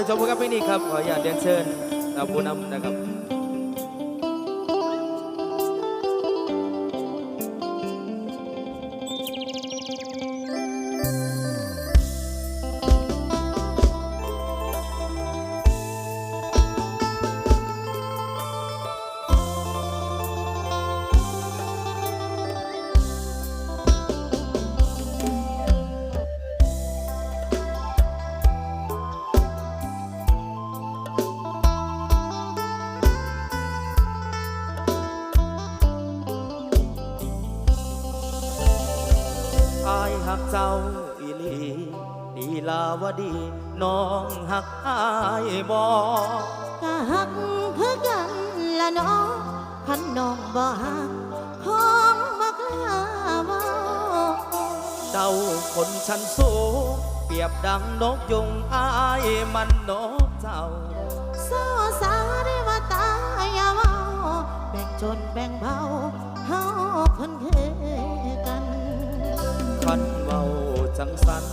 เราจะชมกันเพลงนี้ครับขออนุญาตเรียนเชิญเราผู้นำนะครับ น้องขันน้องบ่หักของบ่กลาเว้าเจ้าคนชั้นสูงเปรียบดังนกยุงอายมันนกเจ้าเศร้าสาได้ว่าตายยาเว้าแบ่งจนแบ่งเบาเฮาคนคือกันคันเบาจังสัน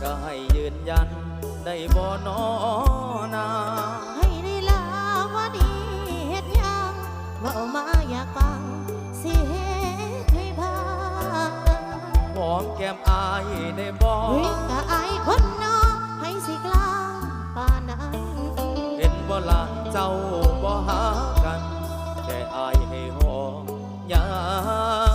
ก็ให้ยืนยันได้บ่นอนา ยังเว้ามาอยากฟังสิเฮ็ดให้พาหอมแก้มอายได้บ่เฮ้ยก็อายคนเน้อให้สิกลางป่านนั้นเห็นบ่ละเจ้าบ่หากัน แต่อายให้หอมยัง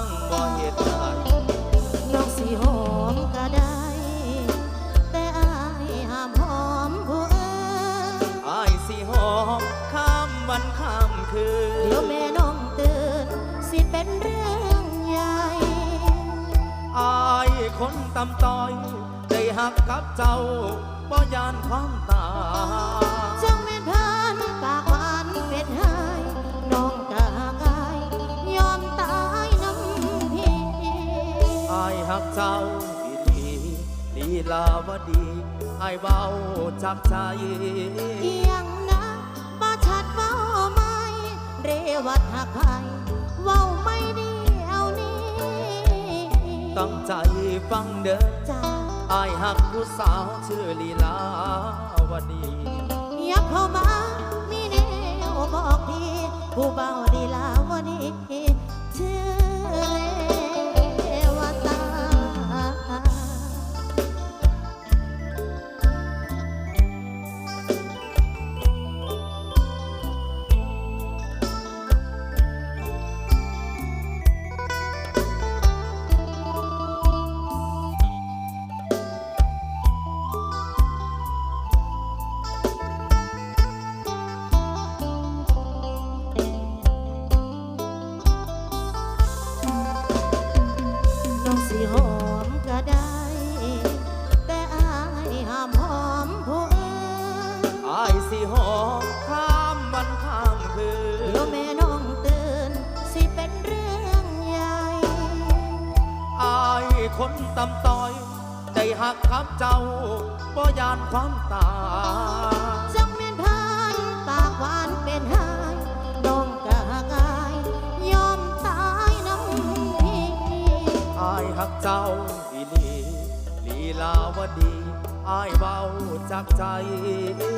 ำต้อยได้หักกับเจ้าบ่ยานความตายจังแม่นพันปากหวานเป็ดหายน้องกะกายยอมตายน้ำพี่อายหักเจ้าอีหลีลีลาวดีอายเบาจากใจเอียงนะบ่ชัดเว้าไหม่เรวัดหักไผเว้าไม่ดีเอานี้ ตั้งใจฟังเด้อจ้าอายหักผู้สาวชื่อลีลาวดีอยากเข้ามามีแนวบอกพี่ผู้เบาลีลาวดี ตำต้อยได้หักกับเจ้าบ่ยานความตายจังแม่นพานปากหวานเป็นหายน้องกะกายยอมตายน้ำพี่อายหักเจ้าอีหลีลีลาวดีอายเบาจากใจ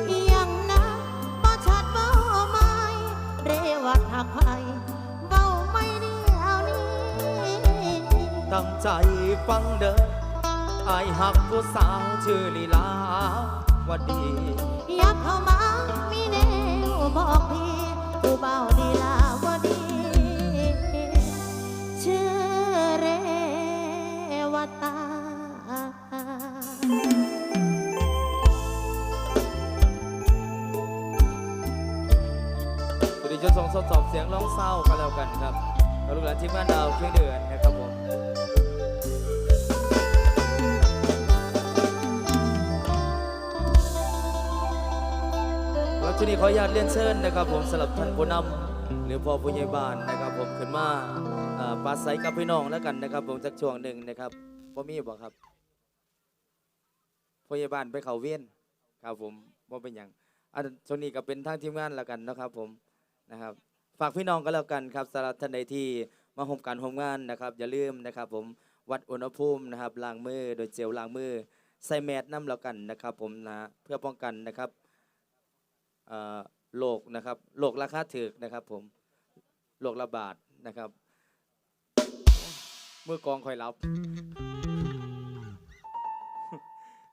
เอียงนะบ่ชัดเว้าไหม่เรวัดหักไผ ตั้งใจฟังเด้ออายหักผู้สาวชื่อลีลาวดี อยากเข้ามามีแนวบอกพี่ผู้เบาดีลาวดีชื่อเรวตาสวัสดีชนส่งทดสอบเสียงร้องเศร้ากันแล้วกันครับลูกหลานทีมงานดาวเพียงเดือนนะครับ ผมแล้วทีนี้ขออนุญาตเรียนเชิญนะครับผมสำหรับท่านผู้นำหรือพ่อผู้ใหญ่บ้านนะครับ ผมขึ้นมาปราศัยกับพี่น้องแล้วกันนะครับ ผมจากช่วงหนึ่งนะครับพ่อมีบ่ครับผู้ใหญ่บ้านไปเขาเวียนครับผมว่าเป็นอย่างอันช่วงนี้ก็เป็นทางทีมงานแล้วกันนะครับ ผมนะครับ ฝากพี่น้องก็แล้วกันครับสำหรับท่านใดที่มาห่มการห่มงานนะครับ อย่าลืมนะครับ ผมวัดอุณหภูมินะครับล้างมือโดยเจลล้างมือใส่แมสน้ำแล้วกันนะครับ ผมนะเพื่อป้องกันนะครับ โรคนะครับโรคราคาถึกนะครับผมโรคระบาดนะครับ เมื่อกองคอยรับ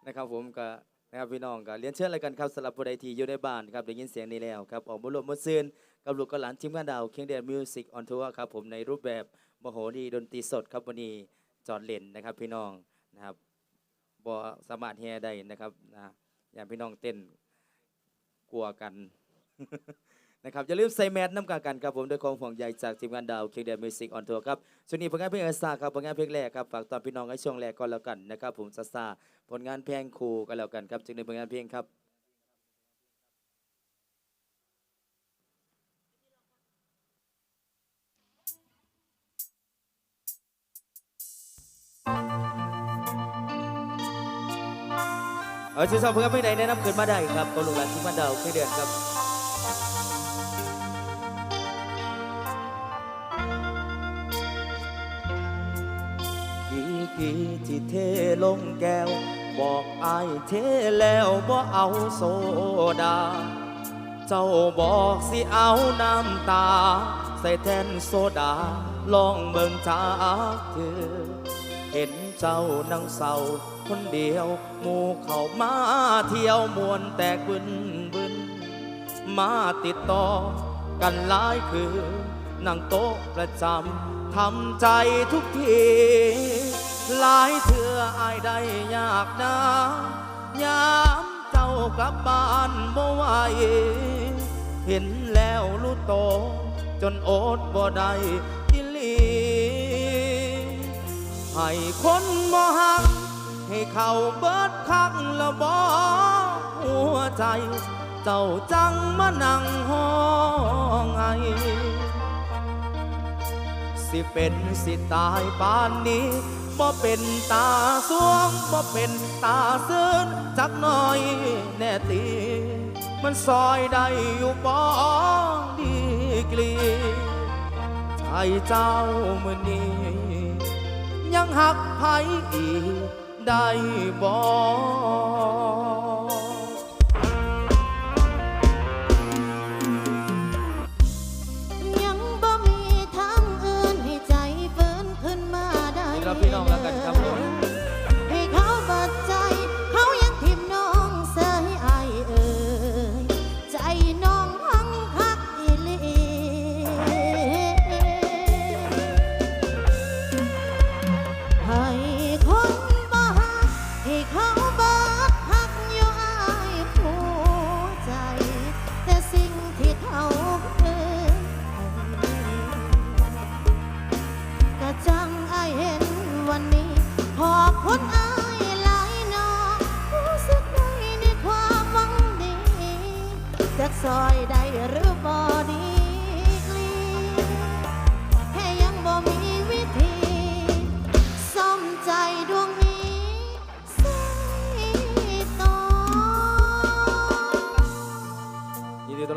นะครับผมก็นะครับพี่น้องก็เรียนเชิญอะไรกันครับสำหรับผู้ใดที่อยู่ในบ้านครับได้ยินเสียงนี้แล้วครับออกมารวมมาซื่นกับลูกกับหลานทีมงานดาวเคียงเดนมิวสิกออนทัวร์ครับผมในรูปแบบมโหรีดนตรีสดครับวันนี้จอดเล่นนะครับพี่น้องนะครับบ่สามารถแห่ได้นะครับนะอย่างพี่น้องเต้น กลัวกันนะครับอย่าลืมใส่แมสน้ำกากันครับผมด้วยความห่วงใยจากทีมงานดาวเคียงเดียนมิวสิกออนทัวร์ครับช่วนนี้ผลงานเพลงอาซาครับผลงานเพลงแรกครับฝากตอนพี่น้องให้ช่วงแรกก่อนแล้วกันนะครับผมซาซาผลงานเพลงครูกันแล้วกันครับจึงในผลงานเพลงครับ เออชื่อชอบผลงานเพลงใดแนะนำขึ้นมาได้ครับตัวลูกหลานที่มาเดาแค่เดือนครับกี่กี่ที่เทลงแก้ว บอกอายเทแล้วบ่เอาโซดา เจ้าบอกสิเอาน้ำตา ใส่แทนโซดาลองเบิ่งจากเธอ เห็นเจ้านั่งเศร้า คนเดียวหมู่เขามาเที่ยวมวนแตกบึนบึนมาติดต่อกันหลายคือนั่งโต๊ะประจำทำใจทุกทีหลายเถื่ออายได้ยากนะยามเจ้ากลับบ้านบ่ไหวเห็นแล้วรู้โต จนอดบ่ได้อีหลีให้คนบ่หัก ให้เขาเบิดคักละบ่หัวใจ เจ้าจังมานั่งห้องไอสิเป็นสิตายปานนี้บ่เป็นตาสวงบ่เป็นตาซื่นจักหน่อยแน่ตี มันซอยได้อยู่บ่ดีกลีใจเจ้ามือนี้ยังหักไผอีก ได้บอก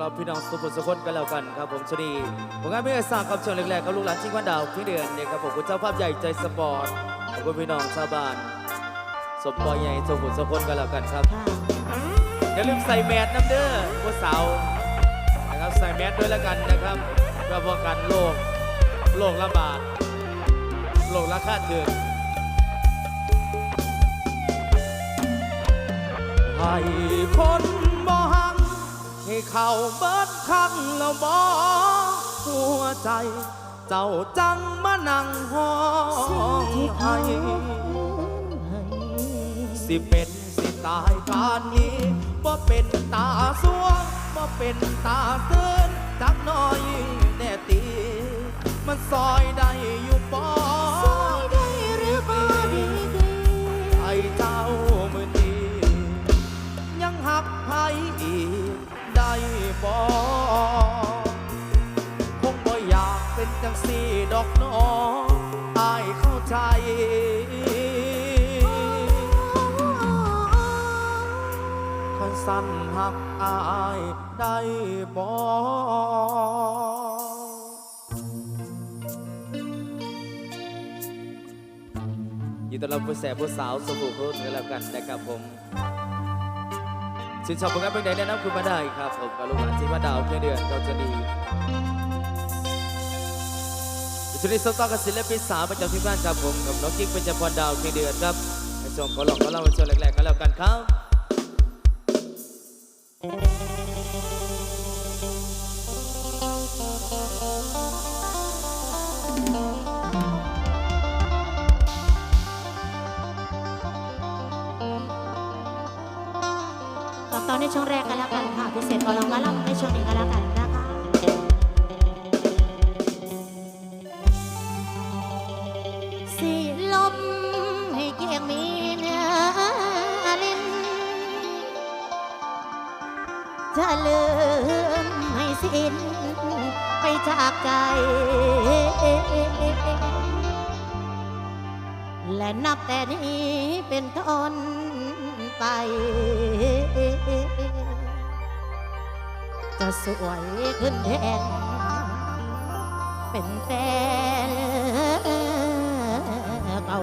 รับพี่น้องสุขุสุขนกันแล้วกันครับผมชนีผลงานเพลงสร้างครับช่วงแรกๆกับลูกหลานชิงวันดาวพี่เดือนเนี่ยครับผมคุณเจ้าภาพใหญ่ใจสปอร์ตขอบคุณพี่น้องชาวบ้านสมปอยใหญ่สุขุสุขนกันแล้วกันครับอย่าลืมใส่แมสน้ำเด้อผู้สาวนะครับใส่แมสด้วยแล้วกันนะครับเพื่อป้องกันโรคโรคระบาดโรคราคาถึงให้คน เขาเบิดคังแล้วบ่หัวใจ เจ้าจังมานั่งห้อสิ่งงที่เขาให้เป็นให้สิเป็นสิตายปานนี้บ่เป็นตาสวงบ่เป็นตาเตือนจักหน่อยแน่ตี มันซอยได้อยู่บ่ซอยได้หรือบ่ดีดีไอ้เจ้ามือนี้ยังหักไผอีก ได้บ่คงบ่อยากเป็นจังสี่ดอกน้ออายเข้าใจคันสั้นหักอายได้บ่ยินดีต้อนรับผู้แสบผู้สาวสบู่ครุ่นกันแล้วกันนะครับผม ชื่นชอบผลงานเพลงใดแนะนำคุณมาได้ครับผมกับลูกหลานที่มาดาวเพื่อเดือนเราจะดีชุดนี้สต๊อกกับศิลปินสาวประจำที่บ้านครับผมกับน้องกิ๊กเป็นจพรดาวเพียงเดือนครับในช่วงขอลองขอเล่าในช่วงแรกๆกันแล้วกันครับ ช่วงแรกกันแล้วกันค่ะพิเศษขอลองก็ล่ำในช่วงนี้กันแล้วกันนะคะสีลมให้เกียงมีเนื้อลิ้นจะลืมให้สิ้นไปจากใจ และนับแต่นี้เป็นต้นไป จะสวยขึ้นแทนเป็นแฟนเก่า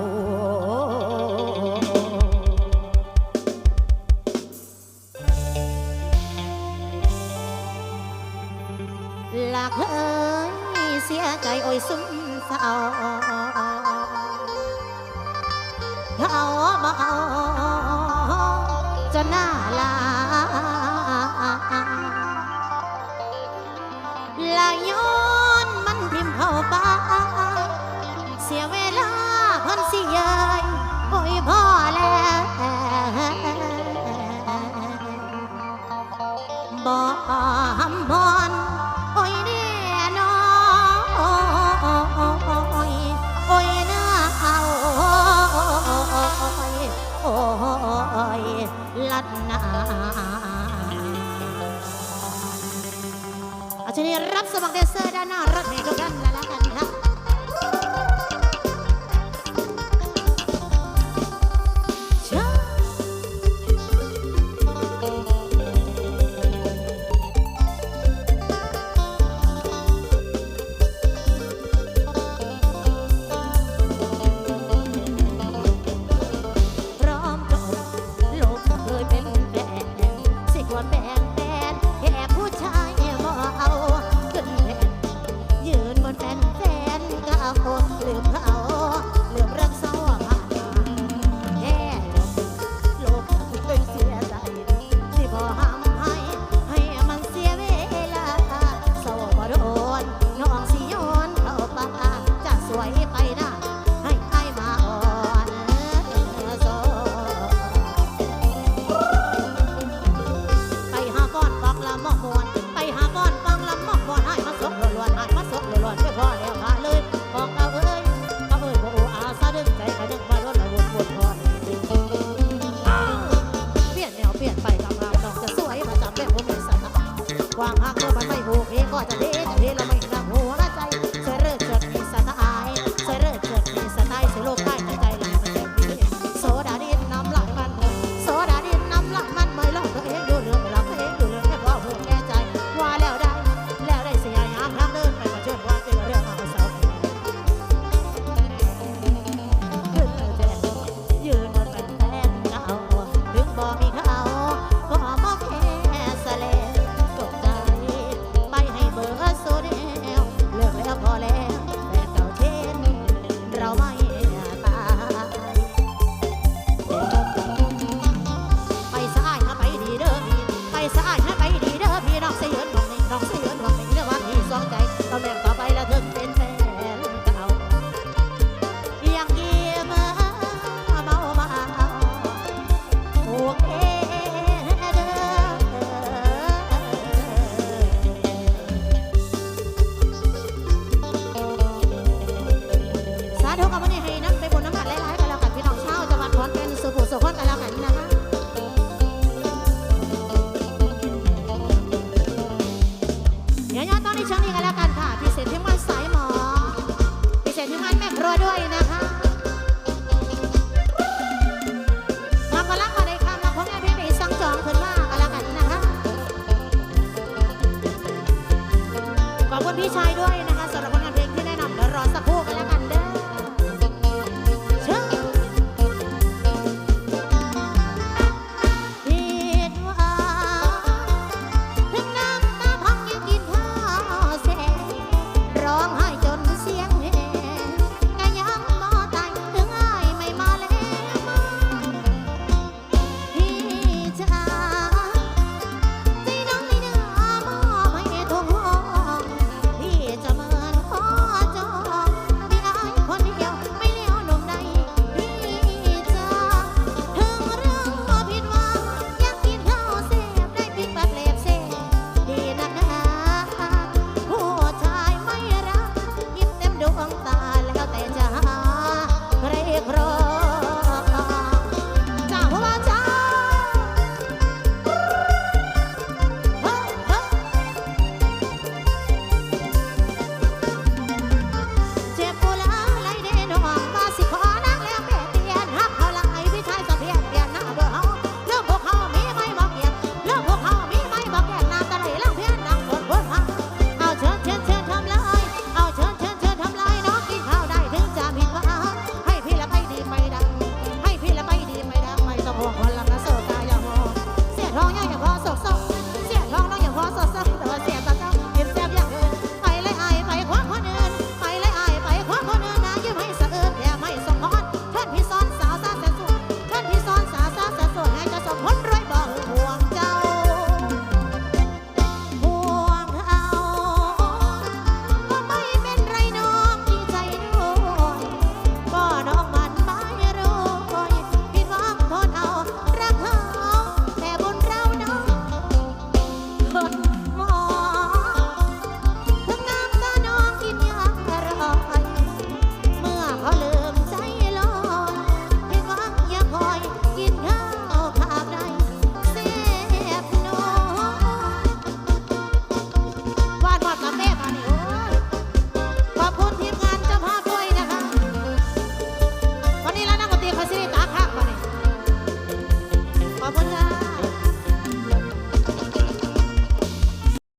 หลักเอ้ยเสียใจโอ้ยสุ้มเศร้าเขาบ่เอาจนหน้าลา ลาย้อนมันพิมพ์เข้าไป สมัครเดนเซอร์ด้านหน้ารักให้ทุกท่าน เดี๋ยวย้อนตอนนี้ช่วงนี้กันแล้วกันค่ะพิเศษที่มันสายหมอพิเศษที่มันแม่ครัวด้วยนะ